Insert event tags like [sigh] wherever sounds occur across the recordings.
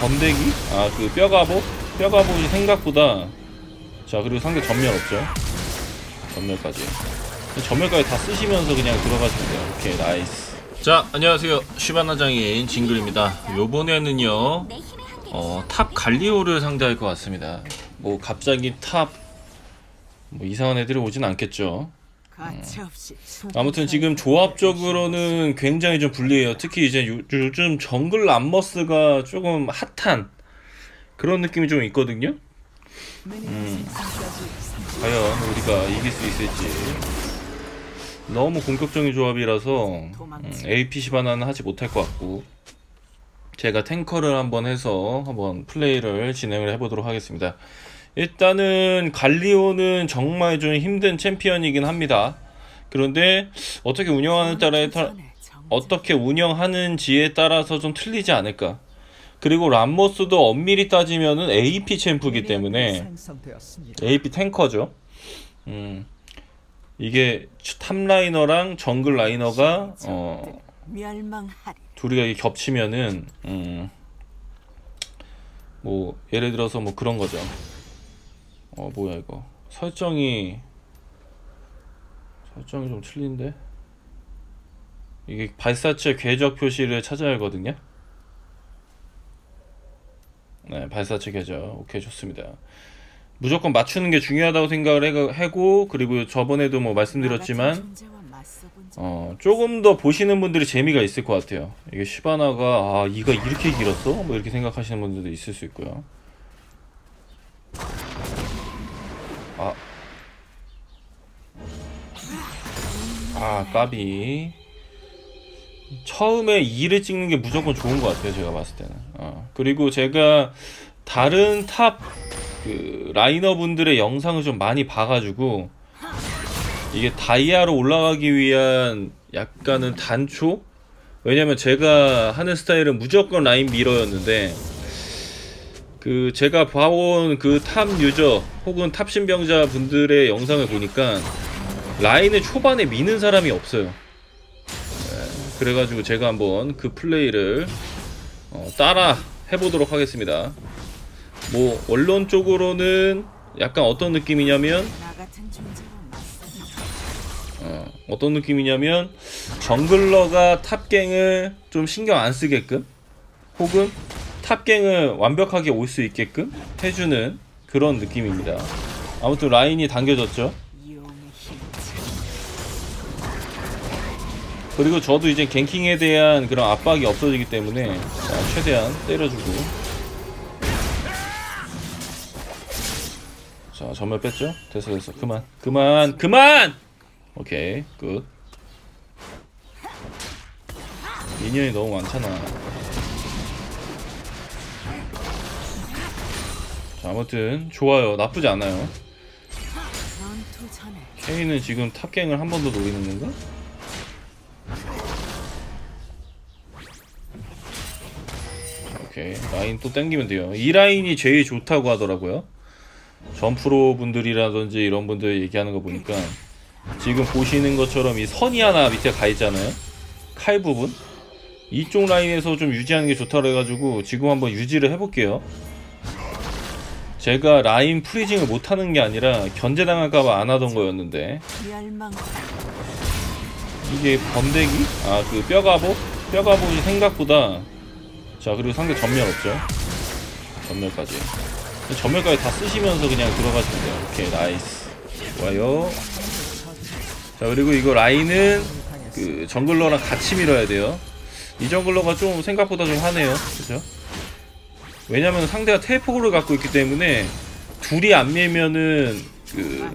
번데기? 아 그 뼈가보? 뼈가보이 생각보다 자 그리고 상대 전멸 없죠? 전멸까지. 전멸까지 다 쓰시면서 그냥 들어가시면 돼요. 오케이 나이스. 자 안녕하세요. 시바나장인 징글입니다. 요번에는요 어, 탑 갈리오를 상대할 것 같습니다. 뭐 갑자기 탑 뭐 이상한 애들이 오진 않겠죠 아무튼 지금 조합적으로는 굉장히 좀 불리해요. 특히 이제 요, 요즘 정글 람머스가 조금 핫한 그런 느낌이 좀 있거든요. 음, 과연 우리가 이길 수 있을지. 너무 공격적인 조합이라서 음, AP 시바나는 하지 못할 것 같고 제가 탱커를 한번 해서 한번 플레이를 진행을 해보도록 하겠습니다. 일단은 갈리오는 정말 좀 힘든 챔피언이긴 합니다. 그런데 어떻게 운영하는 따라에 타, 어떻게 운영하는지에 따라서 좀 틀리지 않을까. 그리고 람모스도 엄밀히 따지면은 AP 챔프기 때문에 AP 탱커죠. 음. 이게 탑라이너랑 정글 라이너가 어 이게 겹치면은 음. 뭐 예를 들어서 뭐 그런 거죠. 어 뭐야 이거. 설정이 설정이 좀 틀린데? 이게 발사체 궤적 표시를 찾아야 하거든요? 네 발사체 궤적. 오케이 좋습니다. 무조건 맞추는 게 중요하다고 생각을 하고 그리고 저번에도 뭐 말씀드렸지만 어 조금 더 보시는 분들이 재미가 있을 것 같아요. 이게 시바나가 아 이가 이렇게 길었어? 뭐 이렇게 생각하시는 분들도 있을 수 있고요 아, 까비. 처음에 2를 찍는 게 무조건 좋은 것 같아요, 제가 봤을 때는. 어. 그리고 제가 다른 탑, 그, 라이너 분들의 영상을 좀 많이 봐가지고, 이게 다이아로 올라가기 위한 약간은 단초? 왜냐면 제가 하는 스타일은 무조건 라인 미러였는데, 그 제가 봐온 그 탑 유저 혹은 탑 신병자 분들의 영상을 보니까 라인을 초반에 미는 사람이 없어요. 네, 그래가지고 제가 한번 그 플레이를 어, 따라 해보도록 하겠습니다. 뭐 원론적으로는 약간 어떤 느낌이냐면 어, 어떤 느낌이냐면 정글러가 탑갱을 좀 신경 안 쓰게끔 혹은 탑갱을 완벽하게 올 수 있게끔 해주는 그런 느낌입니다. 아무튼 라인이 당겨졌죠. 그리고 저도 이제 갱킹에 대한 그런 압박이 없어지기 때문에 자, 최대한 때려주고. 자 전멸 뺐죠? 됐어 됐어. 그만. 그만! 그만! 오케이 끝 미니언이 너무 많잖아. 아무튼 좋아요. 나쁘지 않아요. 케이는 지금 탑갱을 한 번 더 노리는 건가? 오케이 라인 또 땡기면 돼요. 이 라인이 제일 좋다고 하더라고요. 점프로 분들이라든지 이런 분들 얘기하는 거 보니까 지금 보시는 것처럼 이 선이 하나 밑에 가 있잖아요. 칼 부분? 이쪽 라인에서 좀 유지하는 게 좋다고 해가지고 지금 한번 유지를 해볼게요. 제가 라인 프리징을 못하는 게 아니라 견제당할까봐 안 하던 거였는데. 이게 번데기? 아 그 뼈가보? 뼈가보이 생각보다 자 그리고 상대 전멸 없죠? 전멸까지. 전멸까지 다 쓰시면서 그냥 들어가시면 돼요. 오케이 나이스. 좋아요. 자 그리고 이거 라인은 그 정글러랑 같이 밀어야 돼요. 이 정글러가 좀 생각보다 좀 하네요. 그죠? 왜냐면 상대가 텔포를 갖고 있기 때문에 둘이 안 밀면은 그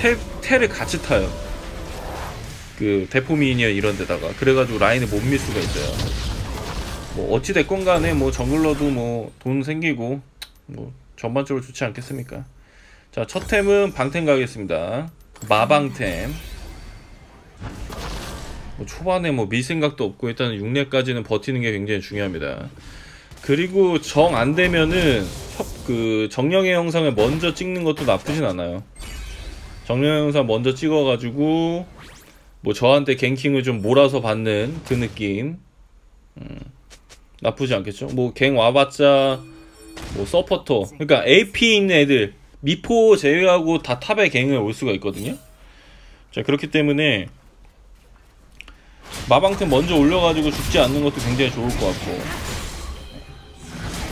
텔, 텔을 같이 타요. 그 대포미니어 이런 데다가. 그래가지고 라인을 못 밀 수가 있어요 뭐 어찌 됐건 간에 뭐 정글러도 뭐 돈 생기고 뭐 전반적으로 좋지 않겠습니까? 자 첫 템은 방템 가겠습니다. 마방템. 뭐 초반에 뭐 밀 생각도 없고 일단 6렙까지는 버티는 게 굉장히 중요합니다. 그리고 정 안 되면은 그 정령의 영상을 먼저 찍는 것도 나쁘진 않아요. 정령의 영상 먼저 찍어가지고 뭐 저한테 갱킹을 좀 몰아서 받는 그 느낌. 음. 나쁘지 않겠죠? 뭐 갱 와봤자 뭐 서포터 그러니까 AP 있는 애들 미포 제외하고 다 탑에 갱을 올 수가 있거든요. 자 그렇기 때문에 마방템 먼저 올려가지고 죽지 않는 것도 굉장히 좋을 것 같고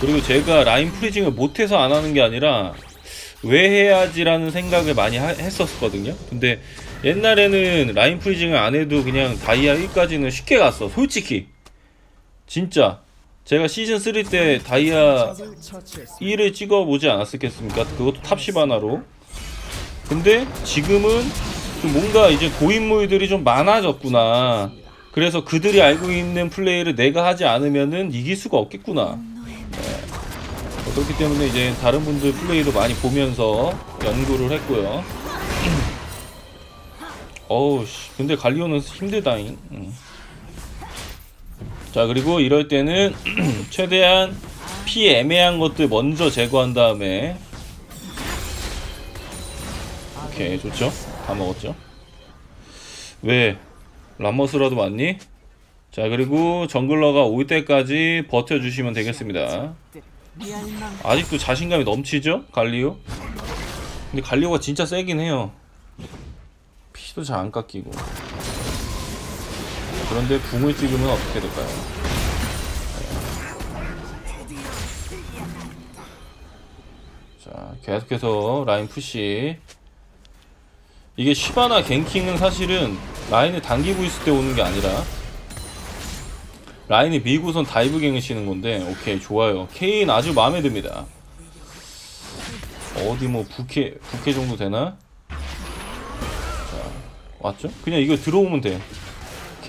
그리고 제가 라인 프리징을 못해서 안 하는 게 아니라 왜 해야지라는 생각을 많이 하, 했었거든요. 근데 옛날에는 라인 프리징을 안 해도 그냥 다이아 1까지는 쉽게 갔어. 솔직히 진짜 제가 시즌 3 때 다이아 1을 찍어보지 않았겠습니까? 그것도 탑10 하나로. 근데 지금은 좀 뭔가 이제 고인물들이 좀 많아졌구나. 그래서 그들이 알고 있는 플레이를 내가 하지 않으면은 이길 수가 없겠구나. 네. 그렇기 때문에 이제 다른 분들 플레이도 많이 보면서 연구를 했고요. [clears throat] 어우, 씨. 근데 갈리오는 힘들다잉. 음. 자, 그리고 이럴 때는 [clears throat] 최대한 피 애매한 것들 먼저 제거한 다음에 오케이, 좋죠? 다 먹었죠? 왜? 람머스라도 맞니? 자, 그리고 정글러가 올 때까지 버텨주시면 되겠습니다. 아직도 자신감이 넘치죠? 갈리오? 근데 갈리오가 진짜 세긴 해요. 피도 잘 안 깎이고. 그런데 궁을 찍으면 어떻게 될까요? 자, 계속해서 라인 푸시. 이게 시바나 갱킹은 사실은 라인을 당기고 있을 때 오는 게 아니라 라인이 밀고선 다이브 갱을 치는 건데 오케이 좋아요 케인 아주 마음에 듭니다 어디 뭐 부캐 부캐 정도 되나? 자 왔죠? 그냥 이거 들어오면 돼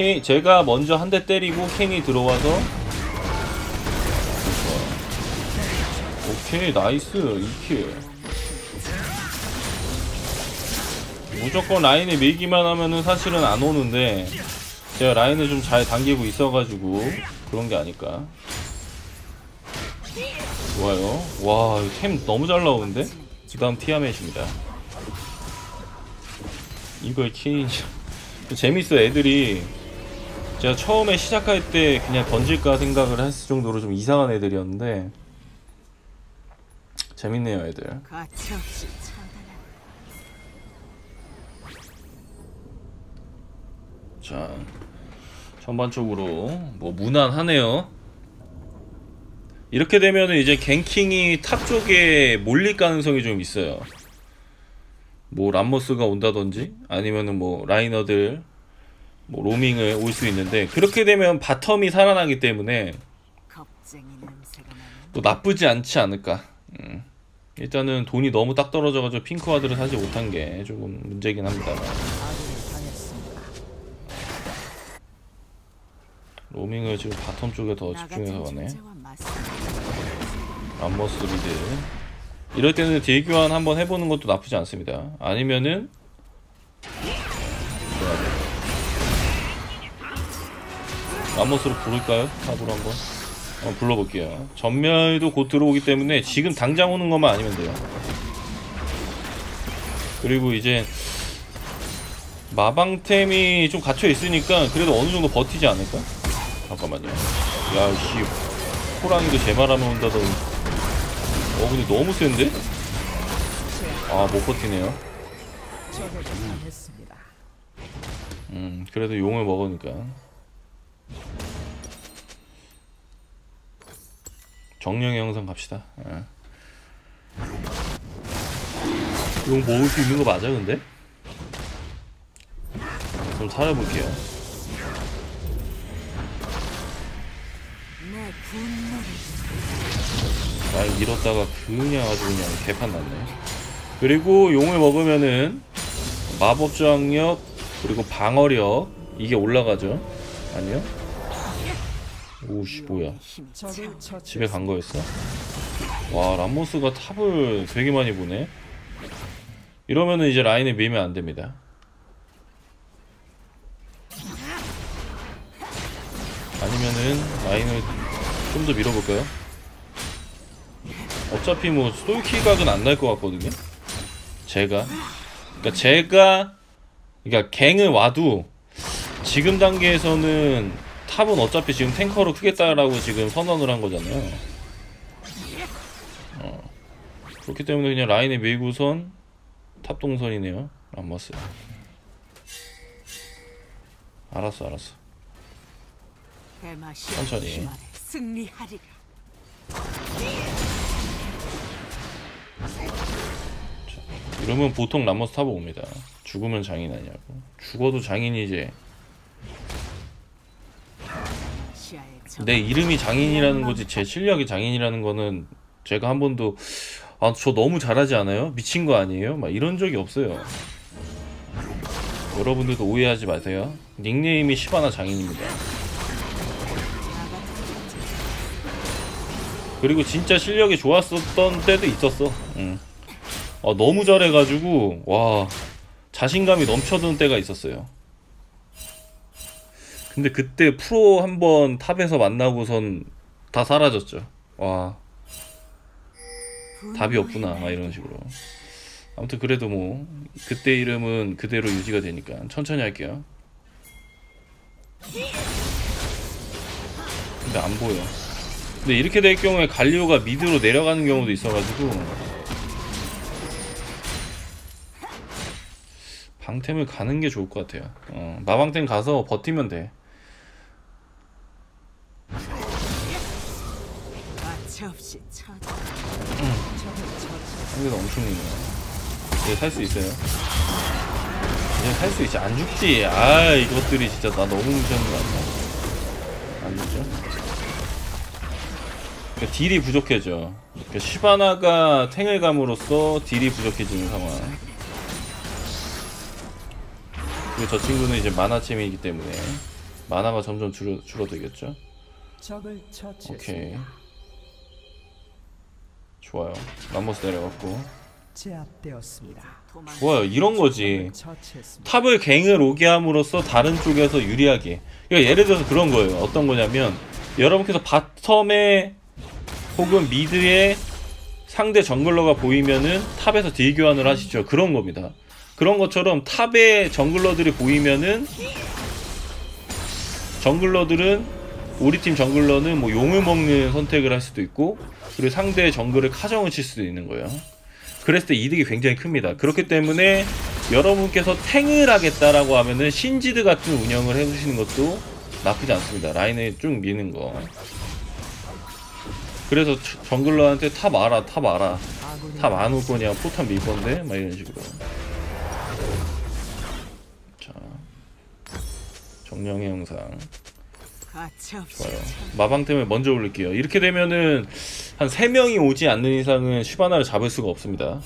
케인 제가 먼저 한 대 때리고 케인이 들어와서. 오케이 나이스 2킬. 무조건 라인에 밀기만 하면은 사실은 안 오는데 제가 라인을 좀 잘 당기고 있어가지고 그런 게 아닐까. 좋아요. 와템 너무 잘 나오는데? 그 다음 티아멧입니다. 이걸 킹 [laughs] 재밌어 애들이 제가 처음에 시작할 때 그냥 던질까 생각을 했을 정도로 좀 이상한 애들이었는데 재밌네요 애들. 자 전반적으로 뭐 무난하네요. 이렇게 되면은 이제 갱킹이 탑 쪽에 몰릴 가능성이 좀 있어요. 뭐 람머스가 온다든지 아니면은 뭐 라이너들 뭐 로밍을 올 수 있는데 그렇게 되면 바텀이 살아나기 때문에 또 나쁘지 않지 않을까. 음. 일단은 돈이 너무 딱 떨어져가지고 핑크와드를 사지 못한 게 조금 문제긴 합니다만. 로밍을 지금 바텀 쪽에 더나 집중해서 가네. 람머스 리드. 이럴 때는 딜 교환 한번 해보는 것도 나쁘지 않습니다. 아니면은 람머스로 부를까요? 탑으로 한번 한번 불러볼게요 전멸도 곧 들어오기 때문에 지금 당장 오는 것만 아니면 돼요 그리고 이제 마방템이 좀 갇혀 있으니까 그래도 어느 정도 버티지 않을까? 잠깐만요 야씨 호랑이도 제 말하면 온다더니 어 근데 너무 센데? 아 못 버티네요. 음 그래도 용을 먹으니까 정령의 영상 갑시다 예. 용 먹을 수 있는 거 맞아 근데? 좀 분노를 날 밀었다가 그냥 아주 그냥 개판 났네 그리고 용을 먹으면은 마법 저항력 그리고 방어력 이게 올라가죠 아니요? 오씨 뭐야. 힘이 적을 차 집에 처치 간 거였어? 와 람모스가 탑을 되게 많이 보네. 이러면은 이제 라인을 밀면 안 됩니다. 아니면은 라인을 좀 더 밀어볼까요? 어차피 뭐 솔킬각은 안 날 것 같거든요? 제가. 그러니까 제가 그러니까 갱을 와도 지금 단계에서는 탑은 어차피 지금 탱커로 크겠다라고 지금 선언을 한 거잖아요. 어. 그렇기 때문에 그냥 라인에 밀고선 탑 동선이네요. 람머스. 알았어, 알았어. 대마시 천천히. 승리하리라. 이러면 보통 람머스 탑을 옵니다. 죽으면 장인 아니냐고. 죽어도 장인이지. 적내 이름이 장인이라는 거지 제 실력이 장인이라는 거는 제가 한 번도 아 저 너무 잘하지 않아요? 미친 거 아니에요? 막 이런 적이 없어요. 여러분들도 오해하지 마세요. 닉네임이 시바나 장인입니다. 그리고 진짜 실력이 좋았었던 때도 있었어. 응. 아, 너무 잘해가지고 와 자신감이 넘쳐드는 때가 있었어요. 근데 그때 프로 한 번 탑에서 만나고선 다 사라졌죠. 와 답이 없구나 막 이런 식으로. 아무튼 그래도 뭐 그때 이름은 그대로 유지가 되니까 천천히 할게요. 근데 안 보여. 근데 이렇게 될 경우에 갈리오가 미드로 내려가는 경우도 있어가지고 방템을 가는 게 좋을 것 같아요. 어, 마방템 가서 버티면 돼. 가차 없이 쳐. 상대도 엄청 미네요. 이제 살수 있어요. 이제 살수 있지. 안 죽지. 아, 이것들이 진짜 나 너무 무시하는 거 아니야? 안 죽죠? 그러니까 딜이 부족해져. 그러니까 시바나가 탱을 감으로써 딜이 부족해지는 상황. 그리고 저 친구는 이제 만화챔이기 때문에 만화가 점점 줄어, 줄어들겠죠? 오케이. 좋아요. 람모스 내려갔고. 제압되었습니다. 좋아요. 이런 거지. 탑을 갱을 오게 함으로써 다른 쪽에서 유리하게. 그러니까 예를 들어서 그런 거예요. 어떤 거냐면 여러분께서 바텀에 혹은 미드에 상대 정글러가 보이면은 탑에서 딜 교환을 하시죠. 그런 겁니다. 그런 것처럼 탑에 정글러들이 보이면은 정글러들은 우리 팀 정글러는 뭐 용을 먹는 선택을 할 수도 있고 그리고 상대 정글을 카정을 칠 수도 있는 거예요. 그랬을 때 이득이 굉장히 큽니다. 그렇기 때문에 여러분께서 탱을 하겠다라고 하면은 신지드 같은 운영을 해주시는 것도 나쁘지 않습니다. 라인에 쭉 미는 거. 그래서 저- 정글러한테 탑 알아, 탑 알아. 아군이 탑안 올 거냐, 포탑 밀 건데, 막 이런 식으로. 자, 정령의 영상 좋아요. 마방템을 먼저 올릴게요. 이렇게 되면은 한 3명이 오지 않는 이상은 슈바나를 잡을 수가 없습니다.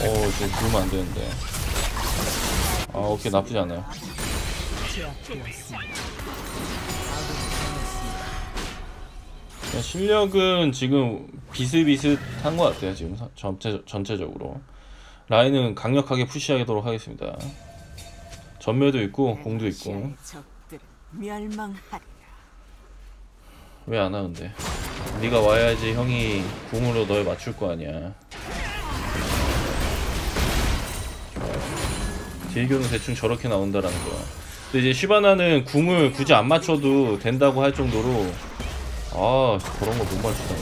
어, 저 누르면 안 되는데. 아, 오케이, 나쁘지 않아요. 실력은 지금 비슷비슷한 것 같아요. 지금 사- 전체 전체적으로 라인은 강력하게 푸시하도록 하겠습니다. 전멸도 있고 공도 있고. 왜 안 하는데? 네가 와야지 형이 궁으로 널 맞출 거 아니야. 딜교는 대충 저렇게 나온다라는 거야. 근데 이제 시바나는 궁을 굳이 안 맞춰도 된다고 할 정도로 아 그런 거 못 맞추다.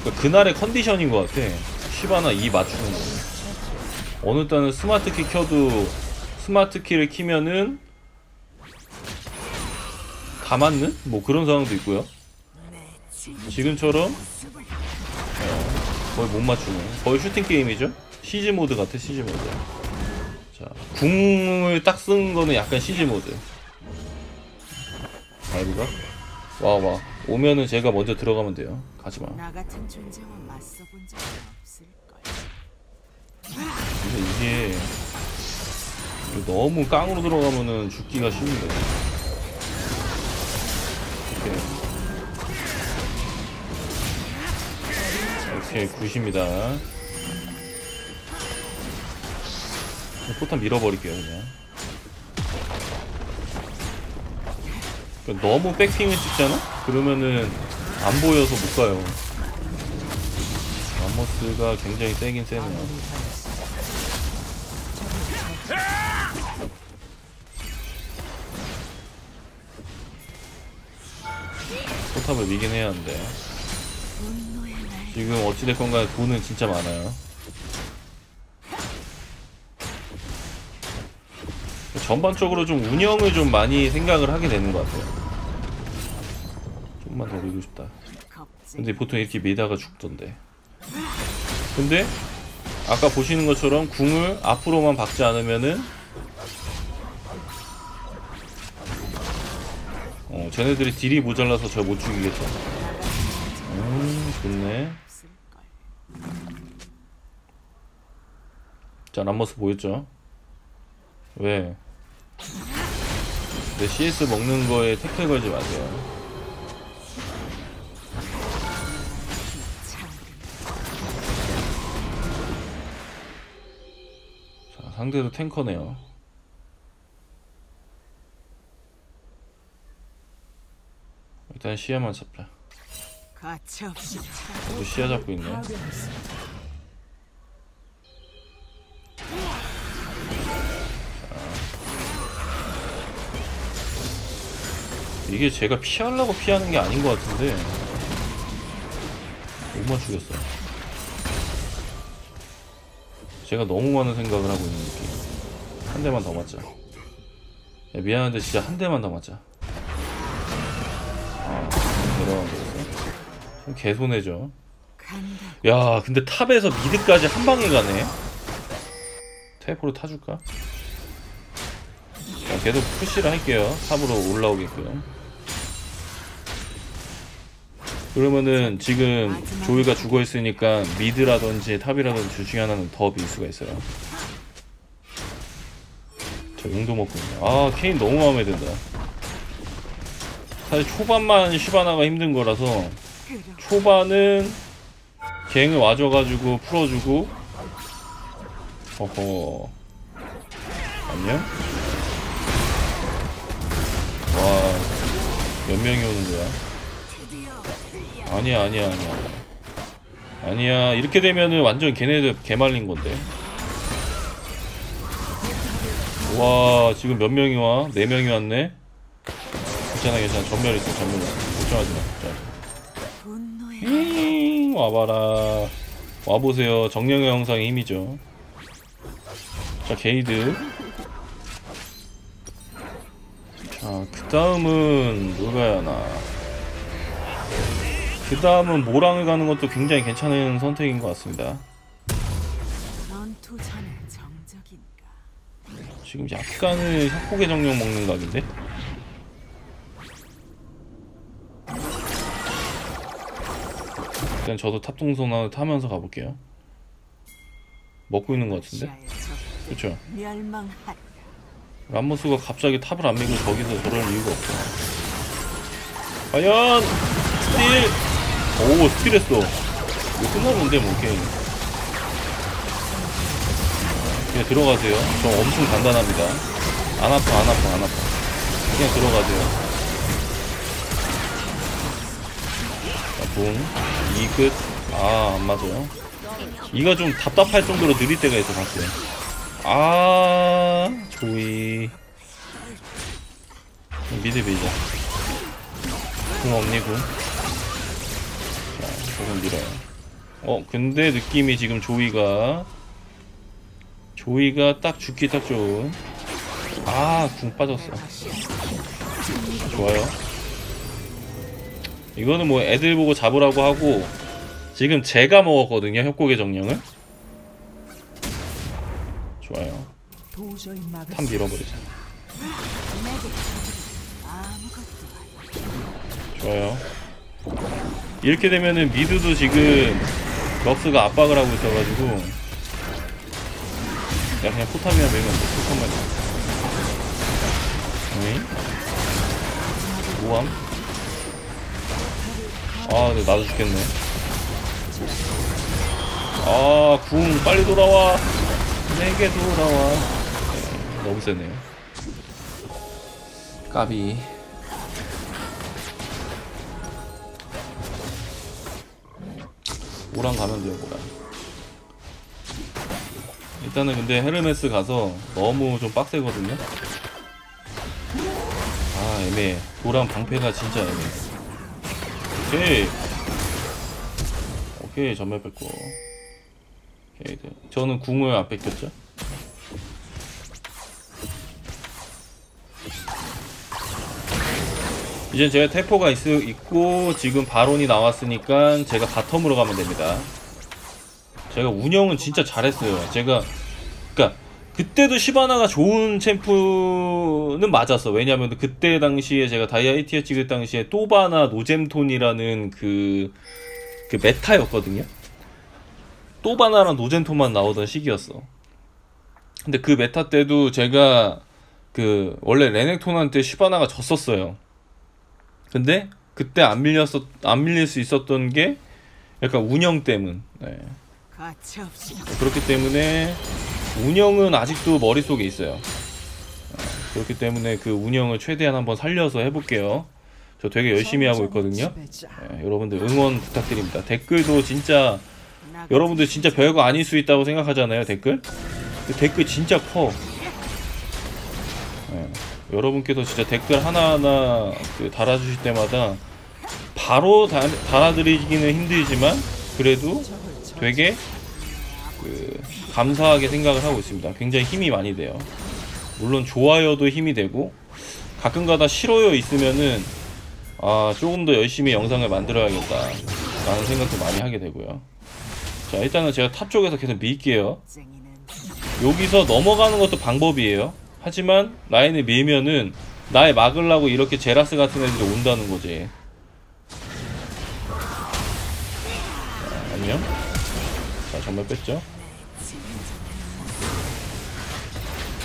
그러니까 그날의 컨디션인 것 같아. 시바나 이 맞추는 거. 어느 때는 스마트 키 켜도 스마트 키를 키면은 다 맞는 뭐 그런 상황도 있고요. 지금처럼 어, 거의 못 맞추는 거의 슈팅 게임이죠. 시즈 모드 같아 시즈 모드. 자 궁을 딱 쓴 거는 약간 시즈 모드. 알고가 와와 오면은 제가 먼저 들어가면 돼요. 가지 마. 나 같은 존재와 맞서본 적은 없을 거야. 근데 이게 너무 깡으로 들어가면은 죽기가 쉽니다. 이렇게. 굿입니다. 포탄 밀어버릴게요, 그냥. 그러니까 너무 백핑을 찍잖아? 그러면은 안 보여서 못 가요. 람머스가 굉장히 세긴 세네요. 포탑을 미긴 해야 하는데 지금 어찌됐건 간에 돈은 진짜 많아요 전반적으로 좀 운영을 좀 많이 생각을 하게 되는 것 같아요. 좀만 더 밀고 싶다. 근데 보통 이렇게 밀다가 죽던데. 근데 아까 보시는 것처럼 궁을 앞으로만 박지 않으면은 어 쟤네들이 딜이 모자라서 저 못 죽이겠죠. 음 좋네. 자 람머스 보였죠? 왜? 내 CS 먹는 거에 태클 걸지 마세요. 자 상대도 탱커네요. 일단 시야만 잡자. 또 시야 잡고 있네 이게 제가 피하려고 피하는 게 아닌 것 같은데. 못 맞추겠어 제가 너무 많은 생각을 하고 있는 느낌. 한 대만 더 맞자. 야, 미안한데 진짜 한 대만 더 맞자. 아좀 개손해죠. 간다. 야 근데 탑에서 미드까지 한 방에 가네? 테이프로 타줄까? 자, 계속 푸시를 할게요. 탑으로 올라오게끔 그러면은 지금 조이가 죽어있으니까 미드라든지 탑이라든지 둘 중에 하나는 더 밀 수가 있어요. 저 용도 먹고 있네. 아 케인 너무 마음에 든다. 사실 초반만 시바나가 힘든 거라서 초반은 갱을 와줘가지고 풀어주고. 어허. 안녕? 와 몇 명이 오는 거야? 아니야 아니야 아니야. 아니야 이렇게 되면은 완전 걔네들 개말린 건데. 와 지금 몇 명이 와? 네 명이 왔네? 괜찮아 괜찮아. 전멸 있어 전멸 있어. 걱정하지 마 걱정하지 마. 분노의 잉, 와봐라. 와보세요. 정령의 영상의 힘이죠. 자 게이드. 자그 다음은 뭘 가야 하나 그 다음은 모랑을 가는 것도 굉장히 괜찮은 선택인 것 같습니다. 지금 약간은 협곡의 정령 먹는 각인데? 일단 저도 탑동선 타면서 가볼게요. 먹고 있는 것 같은데? 그쵸? 람모스가 갑자기 탑을 안 밀고 저기서 저럴 이유가 없어. 과연! 스틸 오 스틸했어. 이거 끝났는데 뭐 게임. 그냥 들어가세요. 저 엄청 간단합니다. 안 아파 안 아파 안 아파. 그냥 들어가세요. 자, 붕. 이 끝. 아, 안 맞아요. 이가 좀 답답할 정도로 느릴 때가 있어, 가끔. 아, 조이. 미드 밀자. 궁 없니, 궁? 자, 조금 밀어요. 어, 근데 느낌이 지금 조이가. 조이가 딱 죽기 딱 좋은. 아, 궁 빠졌어. 좋아요. 이거는 뭐 애들 보고 잡으라고 하고, 지금 제가 먹었거든요, 협곡의 정령을. 좋아요. 탐수 밀어버리자. 좋아요. 이렇게 되면은 미드도 지금 럭스가 압박을 하고 있어가지고 야 그냥 포탑이나 밀면 돼 포탑만 어이? 모함? 아 근데 나도 죽겠네. 아궁 빨리 돌아와. 내게 돌아와. 네, 너무 세네요. 까비 오랑 가면 돼요 오랑 일단은 근데 헤르메스 가서 너무 좀 빡세거든요. 아 애매해. 도랑 방패가 진짜 애매해. 오케이. 오케이 전멸 뺐고. 오케이 네. 저는 궁을 안 뺏겼죠 이젠 제가 태포가 있, 있고 지금 바론이 나왔으니까 제가 바텀으로 가면 됩니다. 제가 운영은 진짜 잘했어요. 제가 그니까 그때도 시바나가 좋은 챔프는 맞았어. 왜냐면 그때 당시에 제가 다이아 1티어 찍을 당시에 또바나 노잼톤이라는 그, 그 메타였거든요. 또바나랑 노잼톤만 나오던 시기였어. 근데 그 메타 때도 제가 그 원래 레넥톤한테 시바나가 졌었어요 근데 그때 안 밀렸었 안 밀릴 수 있었던 게 약간 운영 때문. 네. 그렇기 때문에 운영은 아직도 머릿속에 있어요. 네, 그렇기 때문에 그 운영을 최대한 한번 살려서 해볼게요. 저 되게 열심히 하고 있거든요. 네, 여러분들 응원 부탁드립니다. 댓글도 진짜 여러분들 진짜 별거 아닐 수 있다고 생각하잖아요 댓글 그 댓글 진짜 커 예, 여러분께서 진짜 댓글 하나하나 그 달아주실 때마다 바로 다, 달아드리기는 힘들지만 그래도 되게 그 감사하게 생각을 하고 있습니다. 굉장히 힘이 많이 돼요. 물론 좋아요도 힘이 되고 가끔가다 싫어요 있으면은 아 조금 더 열심히 영상을 만들어야겠다 라는 생각도 많이 하게 되고요. 자 일단은 제가 탑 쪽에서 계속 밀게요. 여기서 넘어가는 것도 방법이에요 하지만 라인을 밀면은 날 막으려고 이렇게 제라스 같은 애들이 온다는 거지. 자, 안녕? 자 정말 뺐죠?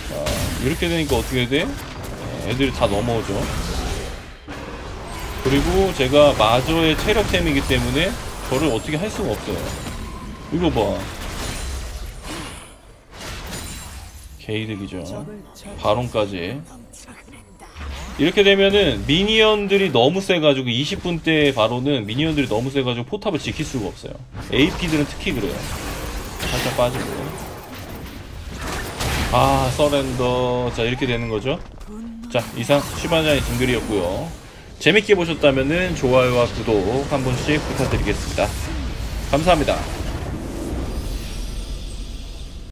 자 이렇게 되니까 어떻게 돼? 어, 애들이 다 넘어오죠. 그리고 제가 마저의 체력템이기 때문에 저를 어떻게 할 수가 없어요. 이거 봐 개이득이죠. 바론까지. 이렇게 되면은 미니언들이 너무 세가지고 20분 때 바로는 미니언들이 너무 세가지고 포탑을 지킬 수가 없어요. AP들은 특히 그래요. 살짝 빠지고. 아 서렌더. 자 이렇게 되는 거죠. 자 이상 시바자의 딩글이었고요. 재밌게 보셨다면은 좋아요와 구독 한 번씩 부탁드리겠습니다. 감사합니다